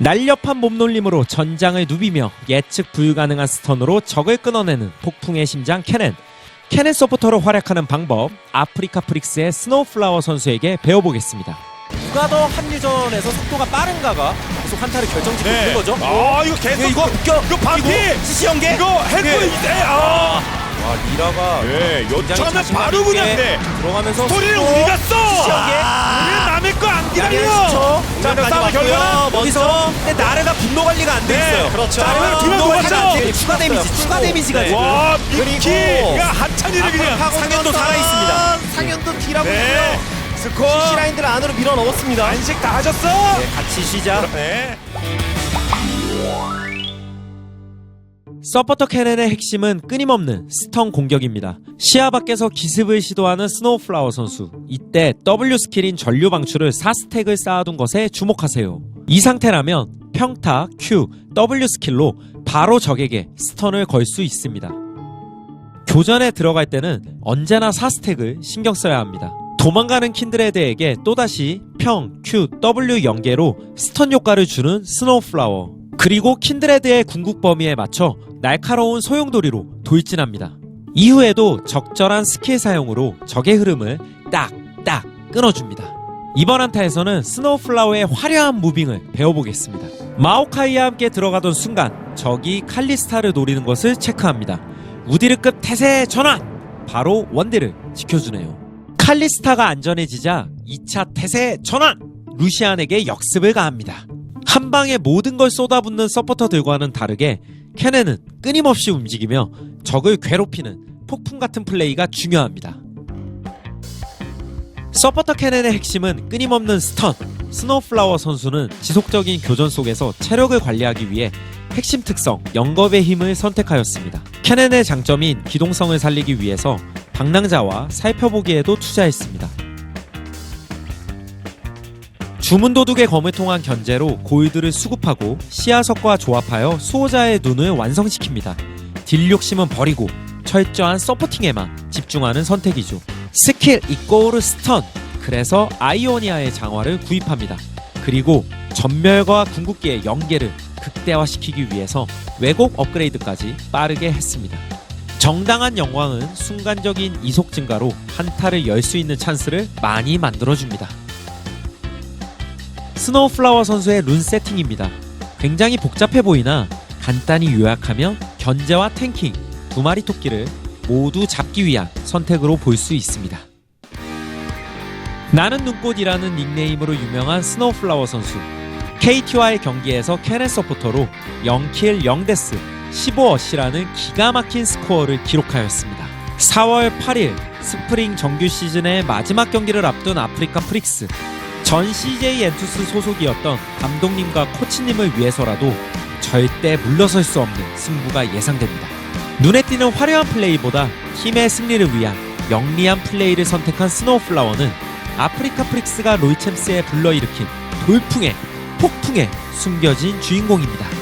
날렵한 몸놀림으로 전장을 누비며 예측 불가능한 스턴으로 적을 끊어내는 폭풍의 심장 캐넨. 캐넨 서포터로 활약하는 방법 아프리카 프릭스의 스노우플라워 선수에게 배워보겠습니다. 누가 더 합류전에서 속도가 빠른가가 계속 한타를 결정짓고 있는 거죠. 아 이거 계속 예, 이거 웃겨. 이거 반피! CC 연계. 이거 헬프 예. 이제 아. 와 리라가 예, 자신감 바로 그냥 돼. 들어가면서 스토리를 우리가 써. CC 연계. 우리는 남의 거 안 기다려. 자, 자, 자, 싸움의 결과는 여기서 근데 나르가 분노 관리가 안 돼 네, 있어요. 그렇죠. 나르가 뒤로 분노 관리가 돌았죠. 안 돼. 추가 데미지, 추가 데미지가 지금. 와 미키가 한찬이를 그냥 상현도 살아 있습니다. 상현도 딜하고 네. 스코어 CC 라인들 안으로 밀어 넣었습니다. 안식 다 하셨어? 네, 같이 쉬자. 네. 서포터 캐넨의 핵심은 끊임없는 스턴 공격입니다. 시야 밖에서 기습을 시도하는 스노우플라워 선수. 이때 W 스킬인 전류 방출을 4스택을 쌓아둔 것에 주목하세요. 이 상태라면 평타, Q, W 스킬로 바로 적에게 스턴을 걸 수 있습니다. 교전에 들어갈 때는 언제나 4스택을 신경 써야 합니다. 도망가는 킨드레드에게 또다시 평, Q, W 연계로 스턴 효과를 주는 스노우플라워. 그리고 킨드레드의 궁극 범위에 맞춰 날카로운 소용돌이로 돌진합니다. 이후에도 적절한 스킬 사용으로 적의 흐름을 딱딱 끊어줍니다. 이번 한타에서는 스노우플라워의 화려한 무빙을 배워보겠습니다. 마오카이와 함께 들어가던 순간 적이 칼리스타를 노리는 것을 체크합니다. 우디르급 태세 전환! 바로 원딜을 지켜주네요. 칼리스타가 안전해지자 2차 태세 전환! 루시안에게 역습을 가합니다. 한 방에 모든 걸 쏟아붓는 서포터들과는 다르게 캐넨은 끊임없이 움직이며 적을 괴롭히는 폭풍 같은 플레이가 중요합니다. 서포터 캐넨의 핵심은 끊임없는 스턴. 스노우플라워 선수는 지속적인 교전 속에서 체력을 관리하기 위해 핵심 특성 영겁의 힘을 선택하였습니다. 캐넨의 장점인 기동성을 살리기 위해서 방랑자와 살펴보기에도 투자했습니다. 주문 도둑의 검을 통한 견제로 고이드를 수급하고 시야석과 조합하여 수호자의 눈을 완성시킵니다. 딜 욕심은 버리고 철저한 서포팅에만 집중하는 선택이죠. 스킬 이꼬르 스턴. 그래서 아이오니아의 장화를 구입합니다. 그리고 전멸과 궁극기의 연계를 극대화시키기 위해서 왜곡 업그레이드까지 빠르게 했습니다. 정당한 영광은 순간적인 이속 증가로 한타를 열 수 있는 찬스를 많이 만들어줍니다. 스노우플라워 선수의 룬 세팅입니다. 굉장히 복잡해 보이나 간단히 요약하면 견제와 탱킹 두 마리 토끼를 모두 잡기 위한 선택으로 볼 수 있습니다. 나는 눈꽃이라는 닉네임으로 유명한 스노우플라워 선수. KT와의 경기에서 캐넨 서포터로 0킬 0데스 15어시라는 기가 막힌 스코어를 기록하였습니다. 4월 8일 스프링 정규 시즌의 마지막 경기를 앞둔 아프리카 프릭스. 전 CJ 엔투스 소속이었던 감독님과 코치님을 위해서라도 절대 물러설 수 없는 승부가 예상됩니다. 눈에 띄는 화려한 플레이보다 팀의 승리를 위한 영리한 플레이를 선택한 스노우플라워는 아프리카 프릭스가 롤챔스에 불러일으킨 돌풍의 폭풍에 숨겨진 주인공입니다.